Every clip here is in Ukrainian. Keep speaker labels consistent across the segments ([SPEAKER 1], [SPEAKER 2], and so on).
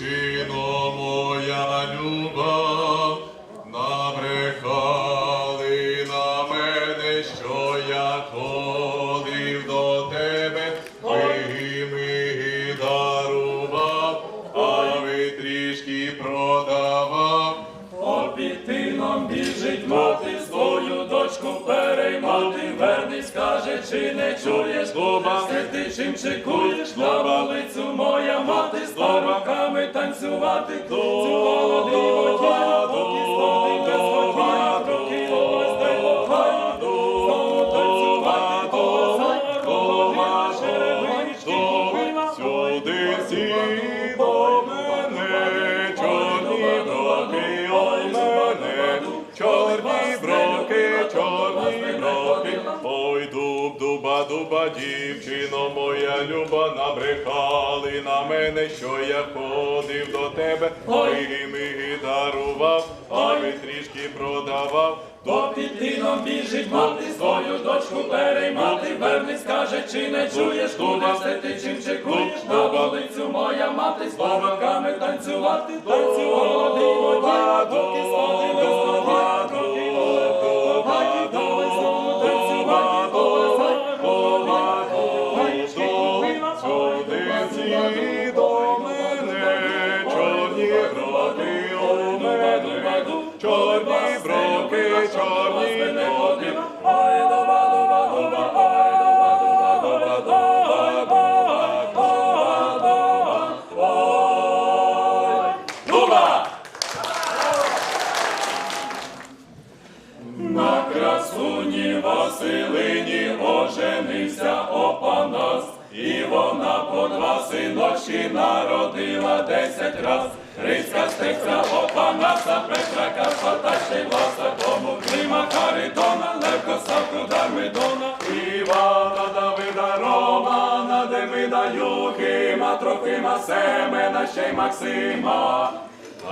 [SPEAKER 1] дівчино моя люба, набрехали на мене, що я ходив до тебе, ми дарував, а ви трішки продавав.
[SPEAKER 2] Обітином біжить мати свою дочку переймати, верний скаже, чи не чуєш. Все ти чим чекуєш, на вулицю моя мати, з парубками танцювати,
[SPEAKER 1] дуба, дівчино моя люба, набрехали на мене, що я ходив до тебе, ой, ми дарував, а ви трішки продавав.
[SPEAKER 2] Попітином біжить мати свою дочку переймати, верний скаже, чи не чуєш, куди все ти чим чекуєш, на вулицю моя мати, з парубками танцювати, діва, доки слони без оженився Опанас, і вона по два синочки народила десять раз. Грицька стеця Опанаса, Петра Карпата, ще власа, кому Клима Харитона, Левко Савку Дармидона,
[SPEAKER 1] Івана, Давида, Романа, Демида, Юхима, Трохима, Семена, ще й Максима.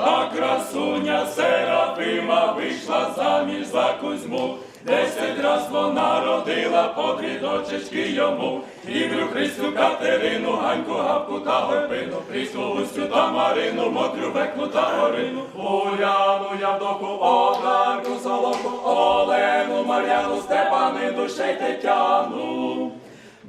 [SPEAKER 2] А красуня Серафима вийшла заміж за Кузьму. Десять раз вона родила по дві дочечки йому. Ігрю Христю Катерину, Ганьку, Гавку та Горпину, Христу Густю та Марину, Мотрю Беклу та Горину.
[SPEAKER 1] Уляну, Явдоку, Одарку, Солоку, Олену, Мар'яну, Степанину, ще Тетяну.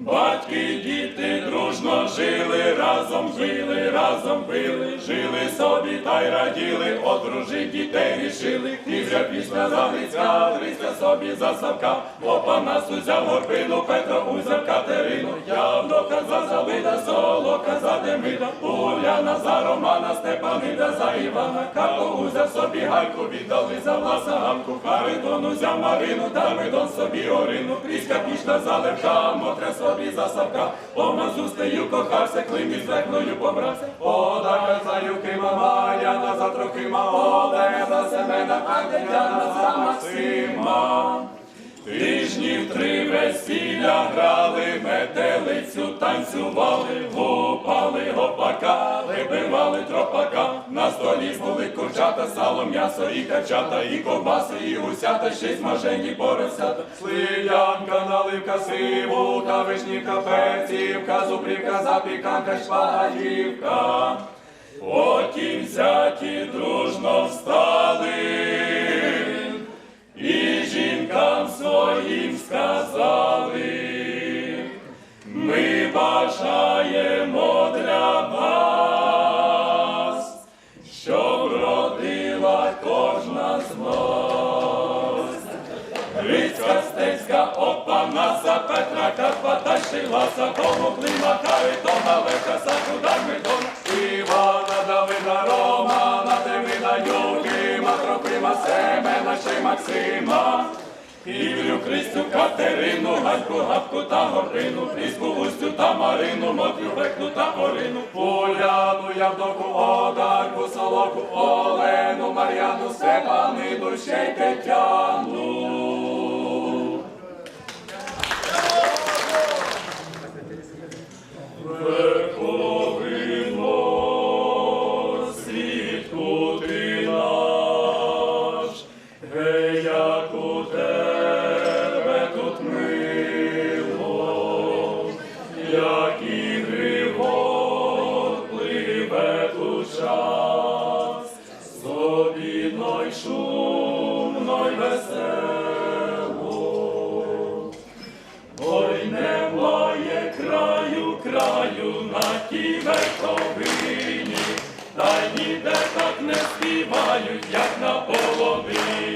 [SPEAKER 2] Батьки, діти дружно жили, разом жили, разом пили, жили собі та й раділи, одружить дітей рішили, Ізя пісня за Грицька, Грицька собі за Савка, Опанас узяв горбину, Петро узяв Катерину, Явдока за Завида, Солока за Демида, Уляна за Романа, Степанида за Івана, Карпо узяв собі Гайку, віддали за Власа Гамку, Харитон узяв Марину, Дармидон собі Орину, Кріська пішла за Левка, Мотря собі за Савка, Помазустею кохався, Клим із Векною побрався,
[SPEAKER 1] Одарка за Юхима, Мар'яна, за Трохима, Олега, за Семена, а Тетяна за Максима.
[SPEAKER 2] Тижнів три весілля грали, метелицю танцювали, гупали гопака, вибивали тропака, на столі були курчата, сало, м'ясо і качата, і ковбаси, і гусята, ще й смажені поросята.
[SPEAKER 1] Слів'янка, наливка, сивука, вишнівка, перцівка, зубрівка, запіканка, шпагатівка.
[SPEAKER 2] Потім взяті дружно встали, сказали, ми бажаємо для вас, щоб родила кожна з нас. Грицька, стецька, опанаса, Петра, Карпата, Шиласа, кому клима, Харитона, Левка, Саку, Дармидона,
[SPEAKER 1] Івана, Давида, Романа, Демида, Юхима, Трохима, Семена, ще Максима.
[SPEAKER 2] Ігрю, Христю, Катерину, Ганьку, Гавку та Горину, Пріску, Густю та Марину, Мотрю, Бекну та Орину.
[SPEAKER 1] Поляну, Явдоку, Одарку, Солоку, Олену, Мар'яну, Степаниду, ще й Тетяну.
[SPEAKER 2] Краю, на тій верховині, та ніде так не співають, як на половині,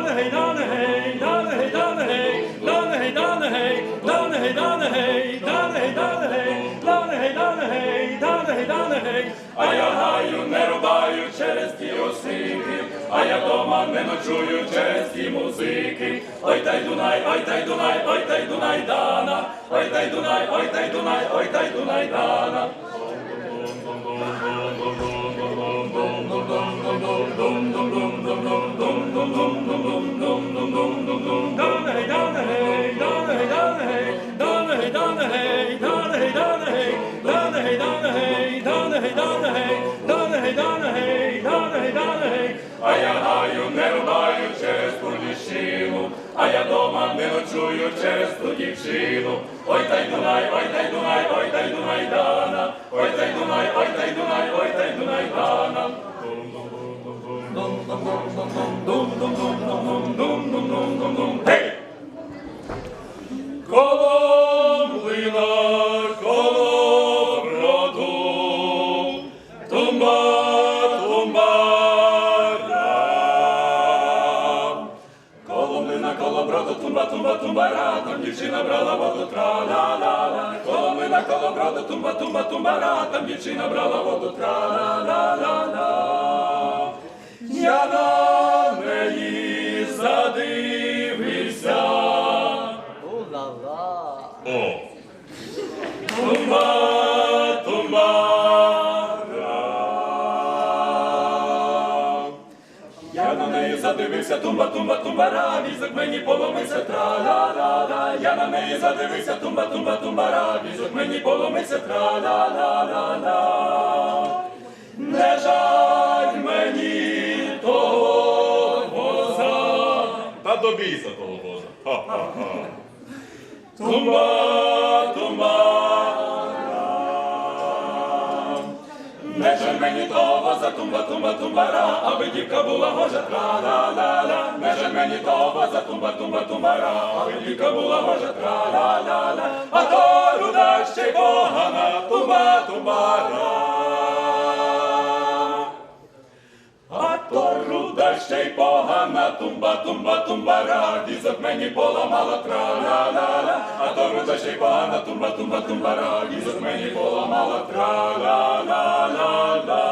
[SPEAKER 2] Donna hey, Donna hey, Donna hey, Donna hey, Donna hey, Donna hey, Donna hey. А я гаю, не рубаю через ті осики, а я дома не ночую через ті музики. Ой тай Дунай, ой тай Дунай, ой тай Дунай Дана, ой тай Дунай, ой тай Дунай, ой тай Дунай Дана. А я гаю, не рубаю через ту ліщину, а я дома не ночую через ту дівчину. Ой тай Дунай, ой тай Дунай, ой тай Дунай Дана, ой тай Дунай, ой тай Дунай, ой тай Дунай Дана. Колобрада, тумба, тумба, тумба, ра, там дівчина брала воду, тра-ла-ла-ла-ла. Я на неї задивився.
[SPEAKER 3] Ула-ла!
[SPEAKER 1] О,
[SPEAKER 2] Тумба, тумбара. Я на неї задивився, тумба, тумба, тумбара, візок мені поломився, тра-ла-ла-ла. Я на неї задивився, тумба, тумба, тумбара, візок мені поломився, тра-ла-ла-ла-ла.
[SPEAKER 1] Та добійся того Бога. Ха-ха-ха.
[SPEAKER 2] Тумба, тумба, не жаль мені того за тумба, тумба, тумбара, аби дівка була гожа, тра-ла-ла-ла. Не жаль мені того за тумба, тумба, тумбара, аби дівка була гожа, тра-ла-ла-ла. А то руда ще й погана, тумба, тумбара. А то руда ще й погана, тумба, тумба, тумбара, візок мені поламала тра-ла-ла-ла. А то руда ще й погана, тумба, тумба, тумбара, візок мені поламала тра-ла-ла-ла-ла.